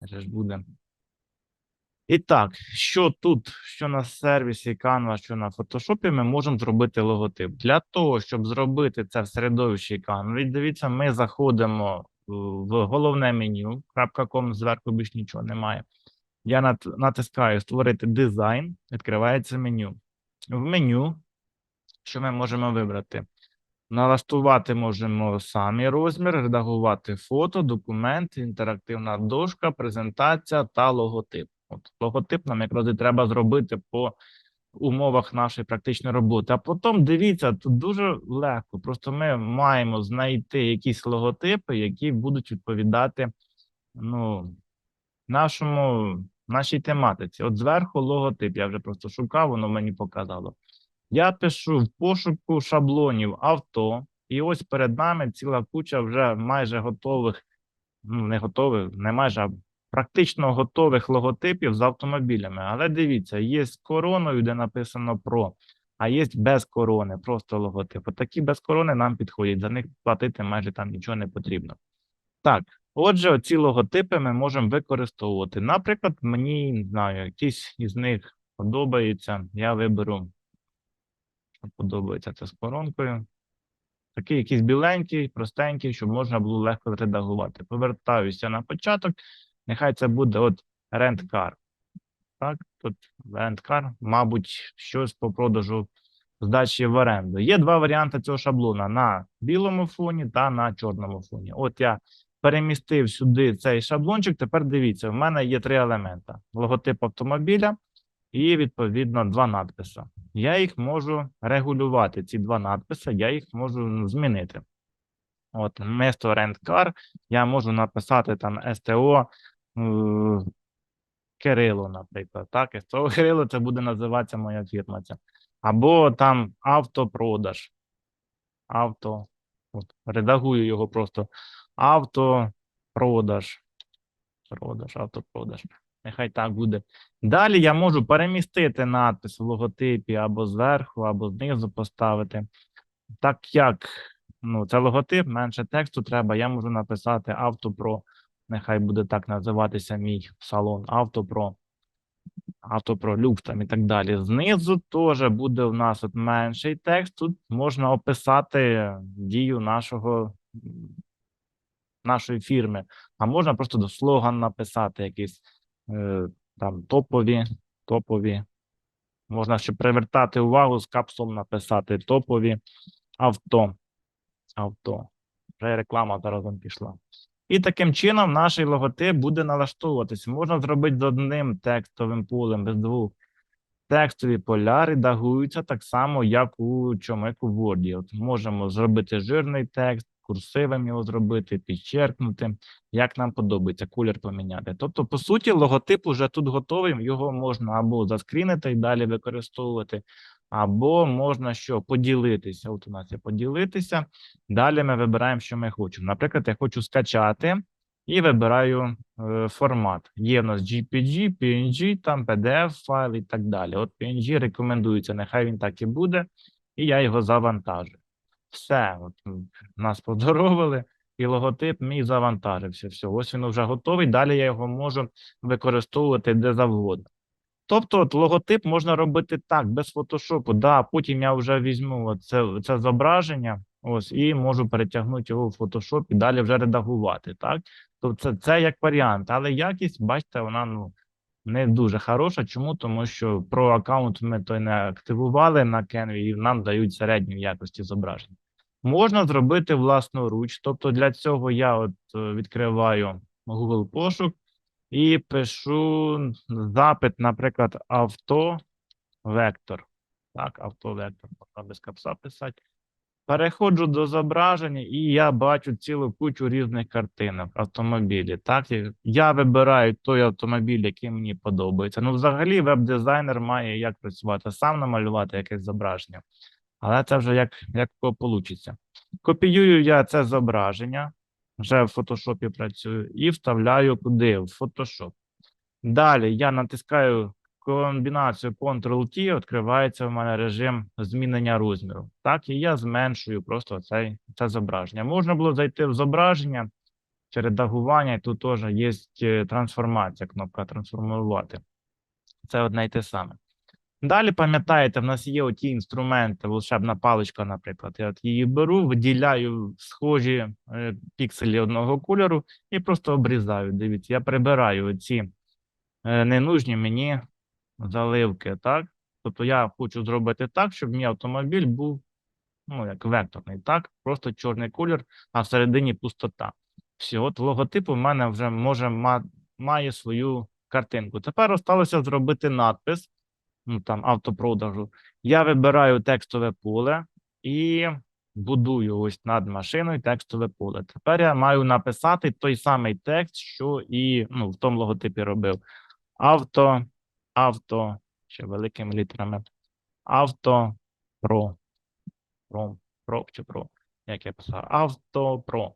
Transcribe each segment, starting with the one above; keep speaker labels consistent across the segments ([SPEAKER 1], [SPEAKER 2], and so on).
[SPEAKER 1] Це ж буде. І так, що тут, що на сервісі Canva, що на Photoshop, ми можемо зробити логотип. Для того, щоб зробити це в середовищі Canva, дивіться, ми заходимо в головне меню, .com, зверху більш нічого немає. Я натискаю створити дизайн, відкривається меню. В меню, що ми можемо вибрати? Налаштувати можемо самі розмір, редагувати фото, документ, інтерактивна дошка, презентація та логотип. От логотип нам якраз і треба зробити по умовах нашої практичної роботи. А потім дивіться, тут дуже легко. Просто ми маємо знайти якісь логотипи, які будуть відповідати ну, нашому, нашій тематиці. От зверху логотип. Я вже просто шукав, воно мені показало. Я пишу в пошуку шаблонів авто, і ось перед нами ціла куча вже майже готових, ну не готових, не майже, а практично готових логотипів з автомобілями. Але дивіться, є з короною, де написано про, а є без корони, просто логотип. Такі без корони нам підходять, за них платити майже там нічого не потрібно. Так, отже, ці логотипи ми можемо використовувати. Наприклад, мені не знаю, якісь із них подобаються. Я виберу подобається це з коронкою. Такий якийсь біленький, простенький, щоб можна було легко редагувати. Повертаюся на початок. Нехай це буде от рент-кар. Так, тут рент-кар, мабуть, щось по продажу здачі в оренду. Є два варіанти цього шаблона: на білому фоні та на чорному фоні. От я перемістив сюди цей шаблончик. Тепер дивіться, в мене є три елемента: логотип автомобіля і відповідно два надписи. Я їх можу регулювати. Ці два надписи, я їх можу змінити. От, вместо rent я можу написати там СТО е, Кирило, наприклад. Так, СТО Кирило це буде називатися моя фірма. Ця. Або там автопродаж. Авто. От, редагую його просто. Автопродаж. Продаж, автопродаж. Нехай так буде. Далі я можу перемістити надпис в логотипі або зверху, або знизу поставити. Так як ну, це логотип, менше тексту треба, я можу написати Автопро. Нехай буде так називатися мій салон Автопро. Автопро люкс там і так далі. Знизу теж буде у нас от менший текст. Тут можна описати дію нашого, нашої фірми. А можна просто до слоган написати якийсь там топові, топові. Можна ще привертати увагу з капсом написати топові авто. Авто. Вже реклама заразом пішла. І таким чином наш логотип буде налаштовуватися. Можна зробити з одним текстовим полем, без двох. Текстові поля редагуються так само, як у чомеку Word. От можемо зробити жирний текст, курсивом його зробити, підчеркнути, як нам подобається, колір поміняти. Тобто, по суті, логотип уже тут готовий, його можна або заскрінити і далі використовувати, або можна що поділитися. От у нас є поділитися. Далі ми вибираємо, що ми хочемо. Наприклад, я хочу скачати і вибираю е, формат. Є в нас JPG, PNG, там PDF файл і так далі. От PNG рекомендується, нехай він так і буде, і я його завантажу. Все, от нас поздоровили, і логотип мій завантажився. Все, ось він вже готовий. Далі я його можу використовувати де завгодно. Тобто, от логотип можна робити так, без фотошопу. Да, потім я вже візьму це, це зображення, ось, і можу перетягнути його в фотошоп і далі вже редагувати. Так, тобто це, це як варіант, але якість, бачите, вона ну не дуже хороша. Чому? Тому що про аккаунт ми той не активували на Canva і нам дають середньої якості зображення. Можна зробити власноруч. Тобто для цього я от е, відкриваю Google пошук і пишу запит, наприклад, авто вектор. Так, автовектор, можна без капса писати. Переходжу до зображення, і я бачу цілу кучу різних картинок автомобілі. Так, я вибираю той автомобіль, який мені подобається. Ну, взагалі, веб-дизайнер має як працювати, сам намалювати якесь зображення. Але це вже як, як вийде. Копіюю я це зображення, вже в фотошопі працюю, і вставляю куди? В Photoshop. Далі я натискаю комбінацію Ctrl-T, відкривається в мене режим змінення розміру. Так, і я зменшую просто цей, це зображення. Можна було зайти в зображення чи редагування, і тут теж є е, трансформація, кнопка трансформувати. Це одне й те саме. Далі пам'ятаєте, в нас є оті інструменти, волшебна паличка, наприклад. Я от її беру, виділяю схожі е, пікселі одного кольору і просто обрізаю. Дивіться, я прибираю ці е, ненужні мені заливки, так? Тобто я хочу зробити так, щоб мій автомобіль був ну, як векторний, так? Просто чорний колір, а всередині пустота. Все, от логотип у мене вже може має свою картинку. Тепер осталося зробити надпис, ну там автопродажу. Я вибираю текстове поле і будую ось над машиною текстове поле. Тепер я маю написати той самий текст, що і ну, в тому логотипі робив. Авто, авто, ще великими літерами. Авто про. Про, про чи про. Як я писав? Автопро.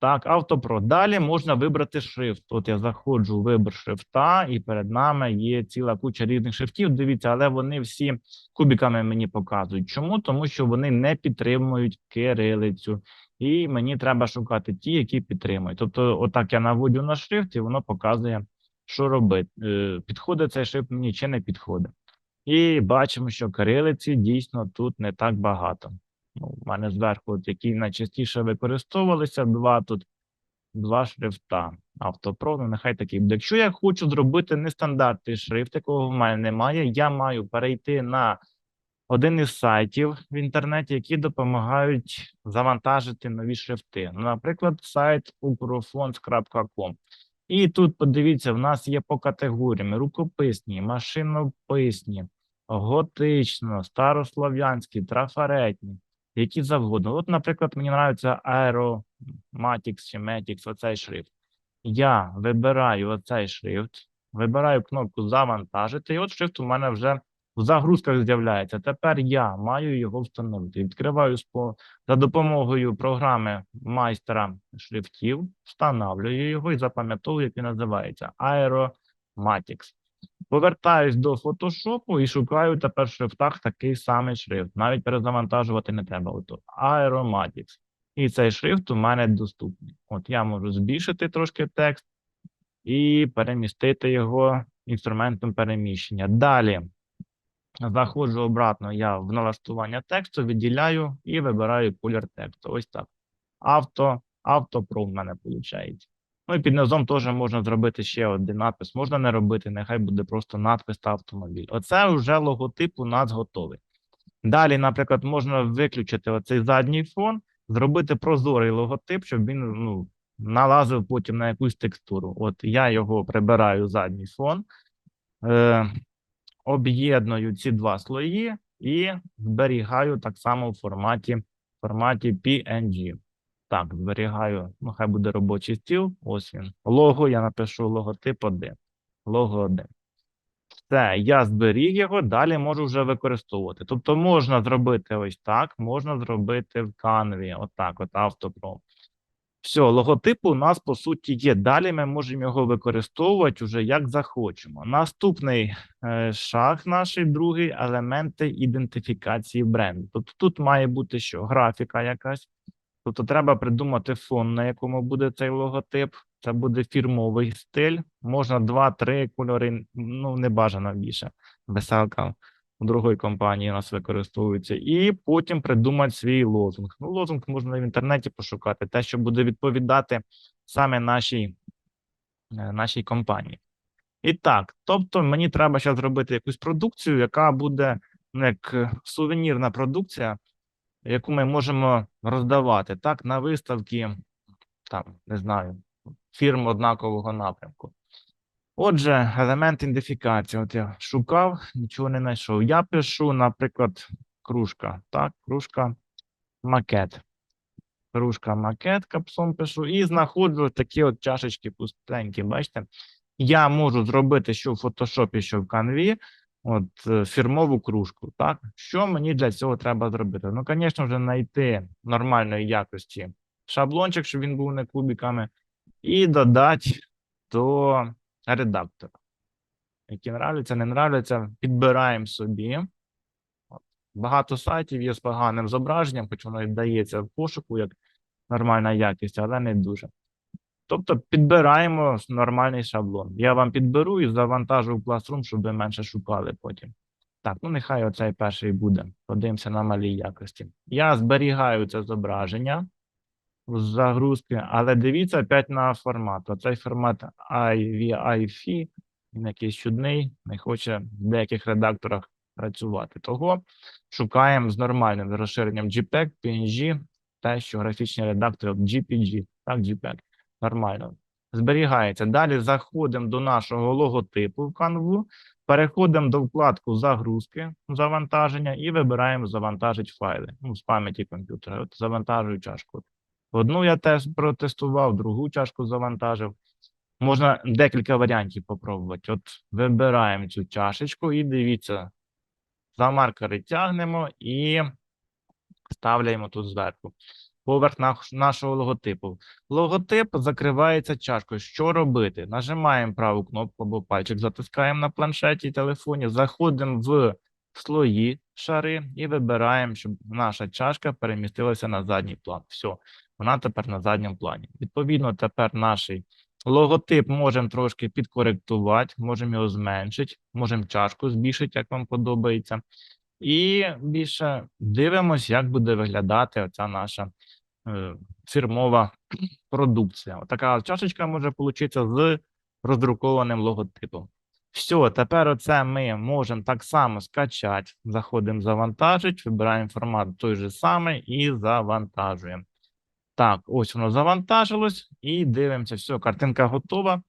[SPEAKER 1] Так, автопро. Далі можна вибрати шрифт. От я заходжу в вибір шрифта, і перед нами є ціла куча різних шрифтів. Дивіться, але вони всі кубиками мені показують. Чому? Тому що вони не підтримують кирилицю. І мені треба шукати ті, які підтримують. Тобто, отак я наводю на шрифт, і воно показує, що робити. Е, Підходить цей шрифт мені чи не підходить. І бачимо, що кирилиці дійсно тут не так багато. Ну, у мене зверху, які найчастіше використовувалися, два тут два шрифта. Автопро, ну нехай такий буде. Якщо я хочу зробити нестандартний шрифт, якого в мене немає, я маю перейти на один із сайтів в інтернеті, які допомагають завантажити нові шрифти. Ну, наприклад, сайт ukrofons.com. І тут подивіться, в нас є по категоріям рукописні, машинописні, готично, старослов'янські, трафаретні, які завгодно. От, наприклад, мені подобається Aeromatix чи Matix, оцей шрифт. Я вибираю оцей шрифт, вибираю кнопку Завантажити, і от шрифт у мене вже в загрузках з'являється. Тепер я маю його встановити. Відкриваю за допомогою програми майстера шрифтів, встановлюю його і запам'ятовую, як він називається Aeromatix. Повертаюсь до фотошопу і шукаю тепер в шрифтах такий самий шрифт. Навіть перезавантажувати не треба. Ото Aeromatix. І цей шрифт у мене доступний. От я можу збільшити трошки текст і перемістити його інструментом переміщення. Далі заходжу обратно я в налаштування тексту, виділяю і вибираю колір тексту. Ось так. Авто, автопро в мене виходить. Ну і під низом теж можна зробити ще один надпис. Можна не робити, нехай буде просто надпис та автомобіль. Оце вже логотип у нас готовий. Далі, наприклад, можна виключити оцей задній фон, зробити прозорий логотип, щоб він ну, налазив потім на якусь текстуру. От я його прибираю задній фон, е, об'єдную ці два слої і зберігаю так само в форматі, в форматі PNG. Так, зберігаю, ну хай буде робочий стіл. Ось він. Лого, я напишу логотип 1. Лого 1. Все, я зберіг його, далі можу вже використовувати. Тобто можна зробити ось так, можна зробити в Canva, отак, от автопром. Все, логотип у нас по суті є. Далі ми можемо його використовувати вже як захочемо. Наступний е, шаг, наш другий елементи ідентифікації бренду. Тобто тут має бути що? Графіка якась. Тобто треба придумати фон, на якому буде цей логотип. Це буде фірмовий стиль. Можна два-три кольори, ну не бажано більше. Веселка у другої компанії у нас використовується. І потім придумати свій лозунг. Ну, лозунг можна в інтернеті пошукати, те, що буде відповідати саме нашій, е, нашій компанії. І так, тобто мені треба зараз зробити якусь продукцію, яка буде ну, як е, сувенірна продукція, яку ми можемо роздавати так на виставки, там не знаю, фірм однакового напрямку. Отже, елемент ідентифікації. От я шукав, нічого не знайшов. Я пишу, наприклад, кружка. Так, кружка макет. Кружка макет, капсом пишу, і знаходжу такі от чашечки пустенькі. Бачите? Я можу зробити що в фотошопі, що в канві, от е, фірмову кружку. Так, що мені для цього треба зробити? Ну, звісно вже знайти нормальної якості шаблончик, щоб він був не кубиками, і додати до редактора. Які нравляться, не нравляться, підбираємо собі. Багато сайтів є з поганим зображенням, хоч воно і дається в пошуку як нормальна якість, але не дуже. Тобто підбираємо нормальний шаблон. Я вам підберу і завантажу в Classroom, щоб ви менше шукали потім. Так, ну нехай оцей перший буде. Подивимося на малій якості. Я зберігаю це зображення з загрузки, але дивіться опять на формат. Оцей формат IVIFI, він якийсь чудний, не хоче в деяких редакторах працювати. Того шукаємо з нормальним розширенням JPEG, PNG, те, що графічні редактори GPG, так, JPEG. Нормально. Зберігається. Далі заходимо до нашого логотипу в Canva, переходимо до вкладку загрузки, завантаження і вибираємо завантажити файли. Ну, з пам'яті комп'ютера. От завантажую чашку. Одну я теж протестував, другу чашку завантажив. Можна декілька варіантів попробувати. От вибираємо цю чашечку і дивіться, за маркери тягнемо і ставляємо тут зверху. Поверх нашого логотипу. Логотип закривається чашкою. Що робити? Нажимаємо праву кнопку або пальчик, затискаємо на планшеті, телефоні, заходимо в слої шари і вибираємо, щоб наша чашка перемістилася на задній план. Все, вона тепер на задньому плані. Відповідно, тепер наш логотип можемо трошки підкоректувати, можемо його зменшити, можемо чашку збільшити, як вам подобається. І більше дивимось, як буде виглядати оця наша фірмова продукція. Така чашечка може получитися з роздрукованим логотипом. Все, тепер оце ми можемо так само скачати. Заходимо завантажити, вибираємо формат той же самий і завантажуємо. Так, ось воно завантажилось, і дивимося, все, картинка готова.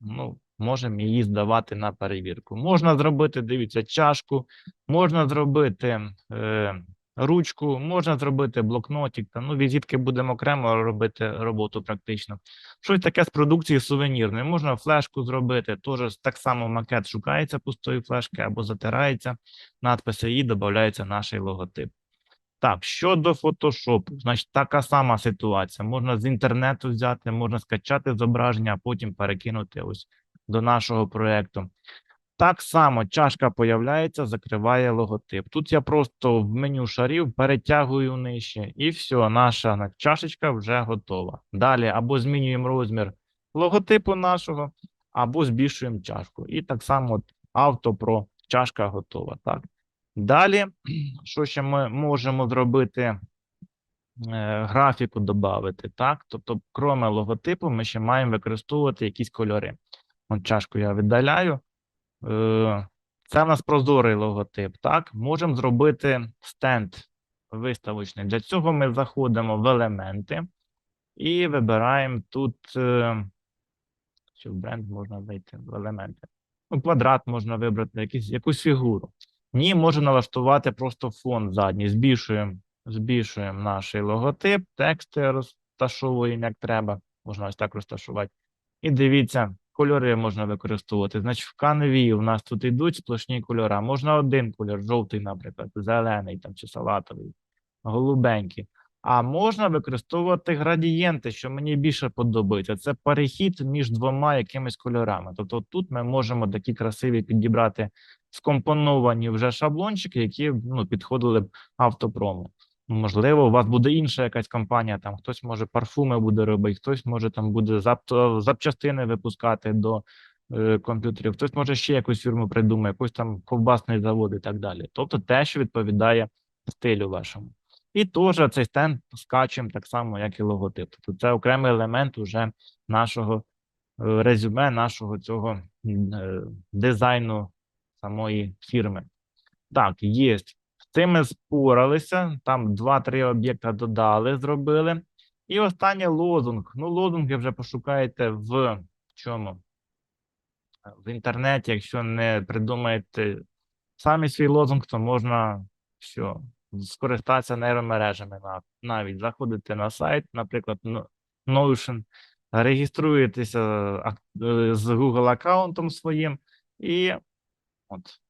[SPEAKER 1] Ну, можемо її здавати на перевірку. Можна зробити, дивіться, чашку, можна зробити е, ручку, можна зробити блокнотик. Та, ну, візитки будемо окремо робити роботу практично. Щось таке з продукції сувенірної. Можна флешку зробити, теж так само макет шукається пустої флешки або затирається надписи і додається наш логотип. Так, щодо фотошопу, значить, така сама ситуація. Можна з інтернету взяти, можна скачати зображення, а потім перекинути ось до нашого проєкту. Так само чашка появляється, закриває логотип. Тут я просто в меню шарів перетягую нижче, і все, наша чашечка вже готова. Далі або змінюємо розмір логотипу нашого, або збільшуємо чашку. І так само от автопро чашка готова. Так. Далі, що ще ми можемо зробити? Е, графіку додати, так? Тобто, кроме логотипу, ми ще маємо використовувати якісь кольори. От чашку я видаляю. Е, Це в нас прозорий логотип, так? Можемо зробити стенд виставочний. Для цього ми заходимо в елементи і вибираємо тут, е, чи в бренд можна зайти в елементи. Ну, квадрат можна вибрати, якісь, якусь фігуру. Ні, можемо налаштувати просто фон задній. Збільшуємо, збільшуємо наш логотип, тексти розташовуємо як треба. Можна ось так розташувати. І дивіться, кольори можна використовувати. Значить, в канві у нас тут йдуть сплошні кольори. Можна один кольор, жовтий, наприклад, зелений там чи салатовий, голубенький. А можна використовувати градієнти, що мені більше подобається. Це перехід між двома якимись кольорами. Тобто тут ми можемо такі красиві підібрати скомпоновані вже шаблончики, які ну, підходили б автопрому. Можливо, у вас буде інша якась компанія, там хтось може парфуми буде робити, хтось може там буде зап- запчастини випускати до е, комп'ютерів, хтось може ще якусь фірму придумає, якийсь там ковбасний завод і так далі. Тобто те, що відповідає стилю вашому. І теж цей стенд скачуємо так само, як і логотип. Тобто це окремий елемент уже нашого е, резюме, нашого цього е, дизайну самої фірми. Так, є. Цим ми споралися. Там два-три об'єкта додали, зробили. І останнє лозунг. Ну, лозунги вже пошукаєте в чому? В інтернеті, якщо не придумаєте самі свій лозунг, то можна що, скористатися нейромережами навіть. Заходите на сайт, наприклад, Notion, реєструєтеся е, з Google аккаунтом своїм і от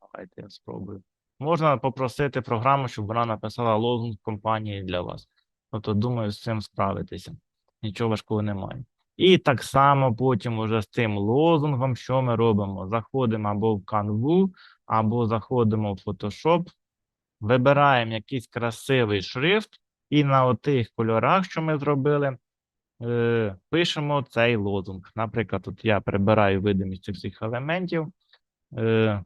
[SPEAKER 1] Давайте я спробую. Можна попросити програму, щоб вона написала лозунг компанії для вас. Тобто, думаю, з цим справитися. Нічого важкого немає. І так само потім уже з цим лозунгом, що ми робимо? Заходимо або в Canva, або заходимо в Photoshop, вибираємо якийсь красивий шрифт, і на отих кольорах, що ми зробили, е, пишемо цей лозунг. Наприклад, тут я прибираю видимість цих всіх елементів, е,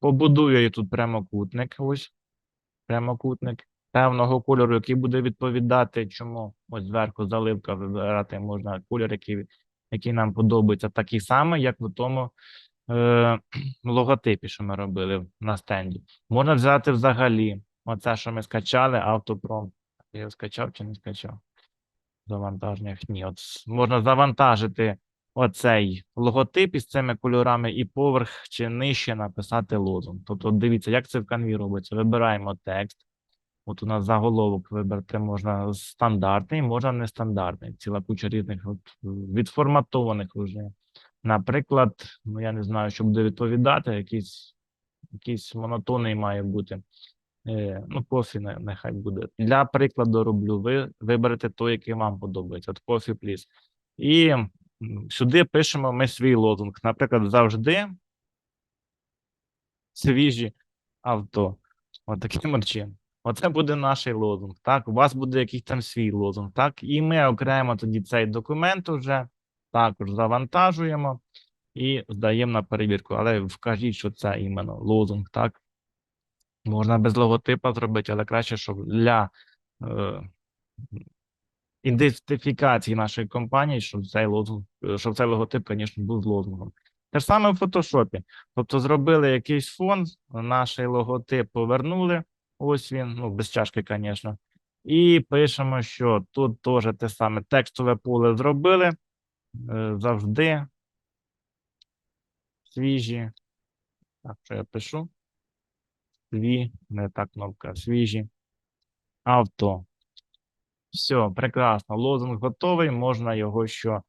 [SPEAKER 1] побудую я тут прямокутник. Ось прямокутник певного кольору, який буде відповідати, чому ось зверху заливка вибирати можна кольор, який, який нам подобається, такий самий, як в тому е, логотипі, що ми робили на стенді. Можна взяти взагалі оце, що ми скачали, автопром. Я скачав чи не скачав? Завантаженнях. Ні, от можна завантажити оцей логотип із цими кольорами і поверх чи нижче написати лозунг. Тобто, дивіться, як це в канві робиться. Вибираємо текст. От у нас заголовок вибрати можна стандартний, можна нестандартний. Ціла куча різних от, відформатованих вже. Наприклад, ну я не знаю, що буде відповідати, якийсь, якийсь монотонний має бути. Е, ну, кофі не- нехай буде. Для прикладу роблю. Ви виберете той, який вам подобається. От кофі, пліс. І сюди пишемо ми свій лозунг. Наприклад, завжди свіжі авто. От таким чином. Оце буде наш лозунг. Так, у вас буде якийсь там свій лозунг. Так, і ми окремо тоді цей документ уже також завантажуємо і здаємо на перевірку. Але вкажіть, що це іменно лозунг, так? Можна без логотипа зробити, але краще, щоб для е, ідентифікації нашої компанії, щоб цей лозунг, щоб цей логотип, звісно, був з лозунгом. Те ж саме в фотошопі. Тобто зробили якийсь фон, наш логотип повернули. Ось він, ну, без чашки, звісно. І пишемо, що тут теж те саме текстове поле зробили. е, Завжди свіжі. Так, що я пишу? Сві, не та кнопка, свіжі. Авто. Все, прекрасно. Лозунг готовий, можна його що е,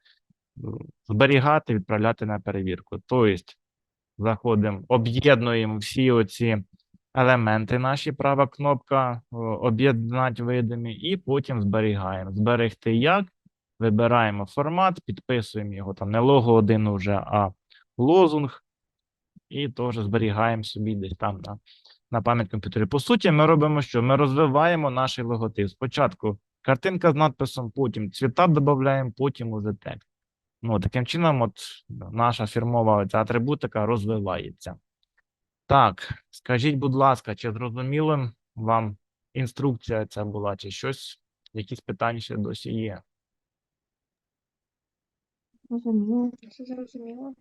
[SPEAKER 1] зберігати, відправляти на перевірку. Тобто, заходимо, об'єднуємо всі оці елементи наші, права кнопка, об'єднати видимі, і потім зберігаємо. Зберегти як? Вибираємо формат, підписуємо його там не лого один уже, а лозунг, і теж зберігаємо собі десь там на, на пам'ять комп'ютері. По суті, ми робимо що? Ми розвиваємо наш логотип. Спочатку картинка з надписом, потім цвіта додаємо, потім уже текст. Ну, таким чином, от наша фірмова ця атрибутика розвивається. Так, скажіть, будь ласка, чи зрозуміло вам інструкція ця була, чи щось, якісь питання ще досі є?
[SPEAKER 2] Розуміло. Все зрозуміло.